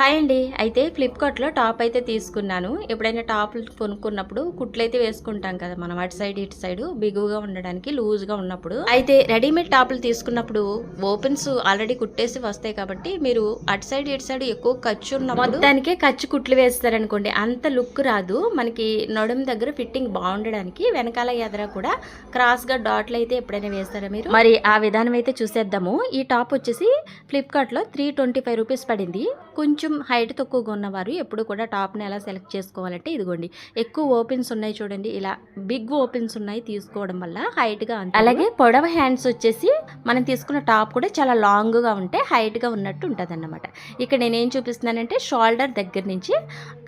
Hi అండి. అయితే ఫ్లిప్కార్ట్లో టాప్ అయితే తీసుకున్నాను. ఎప్పుడైనా టాప్లు కొనుక్కున్నప్పుడు కుట్లు అయితే వేసుకుంటాం కదా మనం. అటు సైడ్ ఇటు సైడ్ బిగువుగా ఉండడానికి లూజ్గా ఉన్నప్పుడు. అయితే రెడీమేడ్ టాప్లు తీసుకున్నప్పుడు ఓపెన్స్ ఆల్రెడీ కుట్టేసి వస్తాయి కాబట్టి మీరు అటు సైడ్ ఇటు సైడ్ ఎక్కువ ఖర్చు ఉన్న మొత్తానికే ఖర్చు కుట్లు వేస్తారనుకోండి అంత లుక్ రాదు. మనకి నడుము దగ్గర ఫిట్టింగ్ బాగుండడానికి వెనకాల ఎదర కూడా క్రాస్గా డాట్లు అయితే ఎప్పుడైనా వేస్తారా మీరు? మరి ఆ విధానం అయితే చూసేద్దాము. ఈ టాప్ వచ్చేసి ఫ్లిప్కార్ట్లో త్రీ ట్వంటీ ఫైవ్ రూపీస్ పడింది. కొంచెం హైట్ తక్కువగా ఉన్నవారు ఎప్పుడు కూడా టాప్ని ఎలా సెలెక్ట్ చేసుకోవాలంటే ఇదిగోండి. ఎక్కువ ఓపెన్స్ ఉన్నాయి చూడండి. ఇలా బిగ్ ఓపెన్స్ ఉన్నాయి తీసుకోవడం వల్ల హైట్గా అలాగే పొడవ హ్యాండ్స్ వచ్చేసి మనం తీసుకున్న టాప్ కూడా చాలా లాంగ్గా ఉంటే హైట్గా ఉన్నట్టు ఉంటుంది అన్నమాట ఇక్కడ నేనేం చూపిస్తున్నానంటే షోల్డర్ దగ్గర నుంచి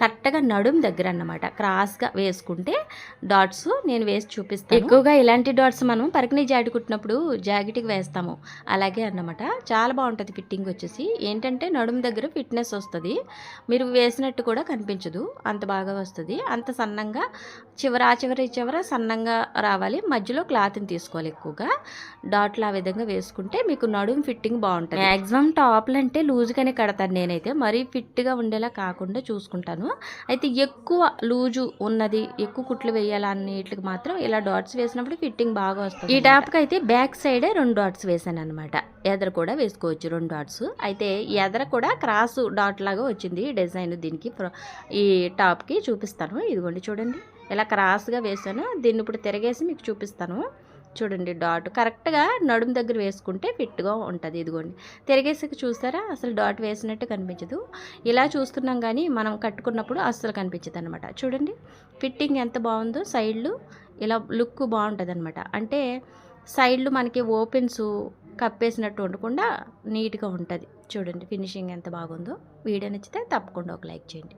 కరెక్ట్గా నడుం దగ్గర అన్నమాట. క్రాస్గా వేసుకుంటే డాట్స్ నేను వేసి చూపిస్తాను. ఎక్కువగా ఇలాంటి డాట్స్ మనం పరికిణీ జాకెట్ కుట్టినప్పుడు జాకెట్కి వేస్తాము. అలాగే అన్నమాట. చాలా బాగుంటుంది ఫిట్టింగ్ వచ్చేసి. ఏంటంటే నడుము దగ్గర ఫిట్నెస్ వస్తుంది. మీరు వేసినట్టు కూడా కనిపించదు. అంత బాగా వస్తుంది. అంత సన్నంగా చివర ఆ చివర చివర సన్నంగా రావాలి. మధ్యలో క్లాత్ని తీసుకోవాలి ఎక్కువగా. డాట్లు ఆ విధంగా వేసుకుంటే మీకు నడుము ఫిట్టింగ్ బాగుంటుంది. మ్యాక్సిమం టాప్లు అంటే లూజ్గానే కడతాను నేనైతే. మరీ ఫిట్గా ఉండేలా కాకుండా చూసుకుంటాను. అయితే ఎక్కువ లూజు ఉన్నది ఎక్కువ కుట్లు వేయాలన్నిటికి మాత్రం ఇలా డాట్స్ వేసినప్పుడు ఫిట్టింగ్ బాగా వస్తుంది ఈ టాప్కి అయితే బ్యాక్ సైడే రెండు డాట్స్ వేసాను అనమాట ఎదర కూడా వేసుకోవచ్చు రెండు డాట్స్. అయితే ఎదర కూడా క్రాస్ డాట్ లాగా వచ్చింది డిజైన్ దీనికి. ప్ర- ఈ టాప్కి చూపిస్తాను. ఇదిగోండి చూడండి. ఇలా క్రాస్గా వేసాను. దీన్ని ఇప్పుడు తిరగేసి మీకు చూపిస్తాను. చూడండి డాట్. కరెక్ట్గా నడుము దగ్గర వేసుకుంటే ఫిట్గా ఉంటుంది. ఇదిగోండి. తిరిగేసి చూసారా అసలు డాట్ వేసినట్టు కనిపించదు. ఇలా చూస్తున్నాం కానీ మనం కట్టుకున్నప్పుడు అస్సలు కనిపించదు అనమాట చూడండి. ఫిట్టింగ్ ఎంత బాగుందో సైడ్లు. ఇలా లుక్ బాగుంటుంది అనమాట అంటే సైడ్లు మనకి ఓపెన్స్ కప్పేసినట్టు ఉండకుండా నీట్గా ఉంటుంది. చూడండి ఫినిషింగ్ ఎంత బాగుందో. వీడియో నచ్చితే తప్పకుండా ఒక లైక్ చేయండి.